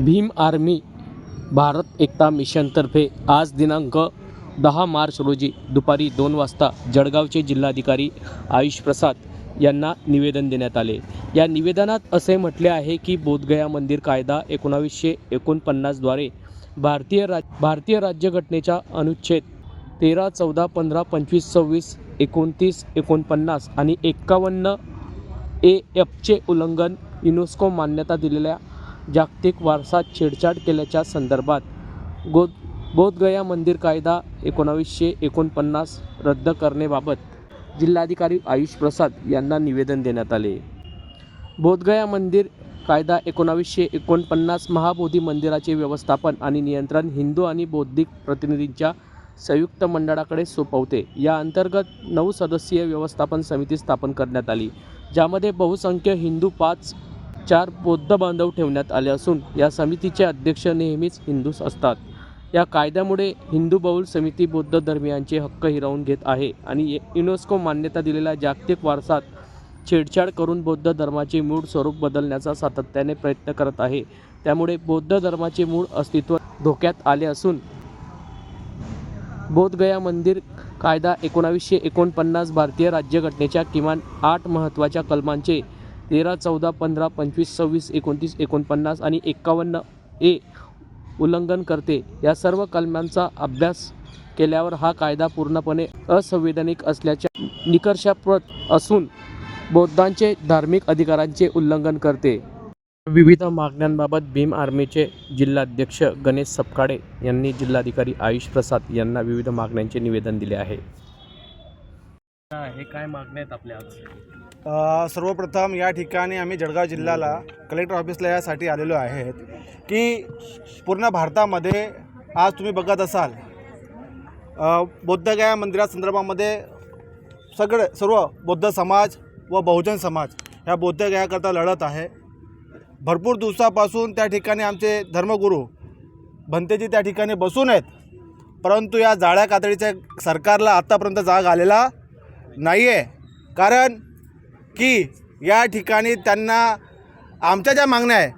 Bhim army Bharat Ekta मिशनतर्फे आज दिनांक दहा मार्च रोजी दुपारी दोन वाजता जळगावचे जिल्हाधिकारी आयुष प्रसाद यांना निवेदन देण्यात आले. या निवेदनात असे म्हटले आहे की बोधगया मंदिर कायदा एकोणावीसशे एकोणपन्नासद्वारे भारतीय राज भारतीय राज्यघटनेच्या अनुच्छेद तेरा चौदा पंधरा पंचवीस सव्वीस एकोणतीस एकोणपन्नास आणि एक्कावन्न ए एफचे उल्लंघन युनेस्को मान्यता दिलेल्या जागतिक वारसा छेडछाड केल्याच्या संदर्भात गोद बोधगया मंदिर कायदा एकोणावीसशे एकोणपन्नास रद्द करण्याबाबत जिल्हाधिकारी आयुष प्रसाद यांना निवेदन देण्यात आले. बोधगया मंदिर कायदा एकोणावीसशे एकोणपन्नास महाबोधी मंदिराचे व्यवस्थापन आणि नियंत्रण हिंदू आणि बौद्धिक प्रतिनिधींच्या संयुक्त मंडळाकडे सोपवते. या अंतर्गत नऊ सदस्यीय व्यवस्थापन समिती स्थापन करण्यात आली ज्यामध्ये बहुसंख्य हिंदू पाच चार बौद्ध बांधव ठेवण्यात आले असून या समितीचे अध्यक्ष नेहमीच हिंदूच असतात. या कायद्यामुळे हिंदू बहुल समिती बौद्ध धर्मियांचे हक्क हिरावून घेत आहे आणि युनेस्को मान्यता दिलेल्या जागतिक वारसात छेडछाड करून बौद्ध धर्माचे मूळ स्वरूप बदलण्याचा सातत्याने प्रयत्न करत आहे. त्यामुळे बौद्ध धर्माचे मूळ अस्तित्व धोक्यात आले असून बोधगया मंदिर कायदा एकोणावीसशे एकोणपन्नास भारतीय राज्यघटनेच्या किमान आठ महत्त्वाच्या कलमांचे तेरा चौदा पंधरा पंचवीस सव्वीस एकोणतीस एकोणपन्नास आणि एक्कावन्न ए उल्लंघन करते या सर्व कलमांचा अभ्यास केल्यावर हा कायदा पूर्णपणे असंवैधानिक असल्याच्या निकर्षाप्रत असून बौद्धांचे धार्मिक अधिकारांचे उल्लंघन करते. विविध मागण्यांबाबत भीम आर्मीचे जिल्हाध्यक्ष गणेश सपकाळे यांनी जिल्हाधिकारी आयुष प्रसाद यांना विविध मागण्यांचे निवेदन दिले आहे. हे काय मागण्या आहेत आपल्या? आज सर्वप्रथम या ठिकाणी आम्ही जळगाव जिल्ह्याला कलेक्टर ऑफिसला यासाठी आलेलो आहेत की पूर्ण भारतामध्ये आज तुम्ही बघत असाल बौद्धगया मंदिरासंदर्भामध्ये सगळे सर्व बौद्ध समाज व बहुजन समाज ह्या बौद्धगयाकरता लढत आहे. भरपूर दिवसापासून त्या ठिकाणी आमचे धर्मगुरू भंतेजी त्या ठिकाणी बसून आहेत परंतु या जाळ्या कातडीच्या सरकारला आत्तापर्यंत जाग आलेला नाही आहे कारण की या ठिकाणी त्यांना आमच्या ज्या मागण्या आहे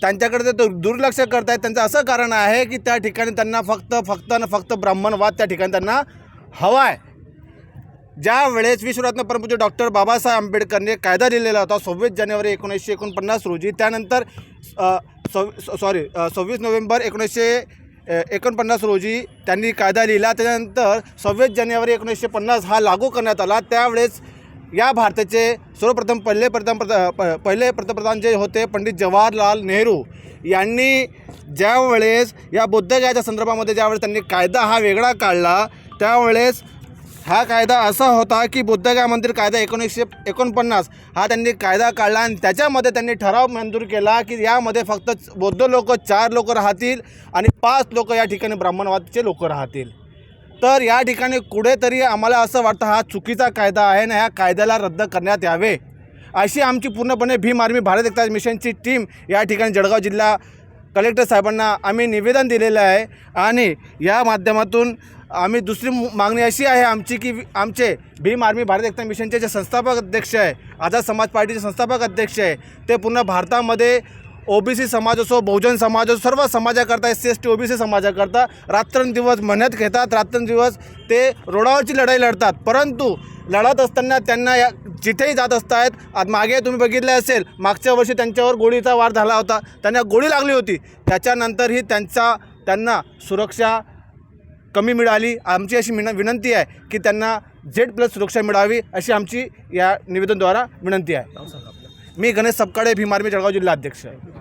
त्यांच्याकडे ते दुर्लक्ष करत आहेत त्यांचं असं कारण आहे की त्या ठिकाणी त्यांना फक्त फक्त आणि फक्त ब्राह्मणवाद त्या ठिकाणी त्यांना हवा आहे. ज्या वेळेस विश्वरत्न परमपूज्य डॉक्टर बाबासाहेब आंबेडकरने कायदा लिहिलेला होता सव्वीस जानेवारी एकोणीसशे एकोणपन्नास रोजी त्यानंतर सव्वी सॉरी सव्वीस नोव्हेंबर एकोणीसशे एकोणपन्नास रोजी त्यांनी कायदा लिहिला. त्याच्यानंतर सव्वीस जानेवारी एकोणीसशे पन्नास हा लागू करण्यात आला. त्यावेळेस या भारताचे सर्वप्रथम पहिले प्रथम प- पहिले पंतप्रधान जे होते पंडित जवाहरलाल नेहरू यांनी ज्यावेळेस या बुद्धगयाच्या संदर्भामध्ये ज्यावेळेस त्यांनी कायदा हा वेगळा काढला त्यावेळेस हा कायदा असा होता की बुद्धगया मंदिर कायदा एकोणीसशे एकोणपन्नास हा त्यांनी कायदा काढला आणि त्याच्यामध्ये त्यांनी ठराव मंजूर केला की यामध्ये फक्त बौद्ध लोक चार लोक राहतील आणि पाच लोक या ठिकाणी ब्राह्मणवादचे लोक राहतील. तर या ठिकाणी कुठेतरी आम्हाला असं वाटतं हा चुकीचा कायदा आहे ना ह्या कायद्याला रद्द करण्यात यावे. अशी आमची पूर्णपणे भीम आर्मी भारत एकता मिशनची टीम या ठिकाणी जळगाव जिल्हा कलेक्टर साहेबांना आम्ही निवेदन दिलेलं आहे आणि या माध्यमातून आम्ही दुसरी मागणी अशी आहे आमची की आमचे भीम आर्मी भारत एकता मिशनचे जे संस्थापक अध्यक्ष आहे आझाद समाज पार्टीचे संस्थापक अध्यक्ष आहे ते पूर्ण भारतामध्ये ओबीसी समाज असो बहुजन समाज असो सर्व समाजाकरता S C S T OBC समाजाकरता रात्रंदिवस मेहनत घेतात रात्रंदिवस ते रोडावरची लढाई लढतात. परंतु लढत असताना त्यांना या जिथेही जात असतायत आज मागे तुम्ही बघितले असेल मागच्या वर्षी त्यांच्यावर गोळीचा वार झाला होता. त्यांना गोळी लागली होती. त्याच्यानंतरही त्यांचा त्यांना सुरक्षा कमी मिळाली. आमची अशी विन विनंती आहे की त्यांना झेड प्लस सुरक्षा मिळावी अशी आमची या निवेदनद्वारा विनंती आहे. मी गणेश सपकाळे भीमार्मी जळगाव जिल्हा अध्यक्ष. आहे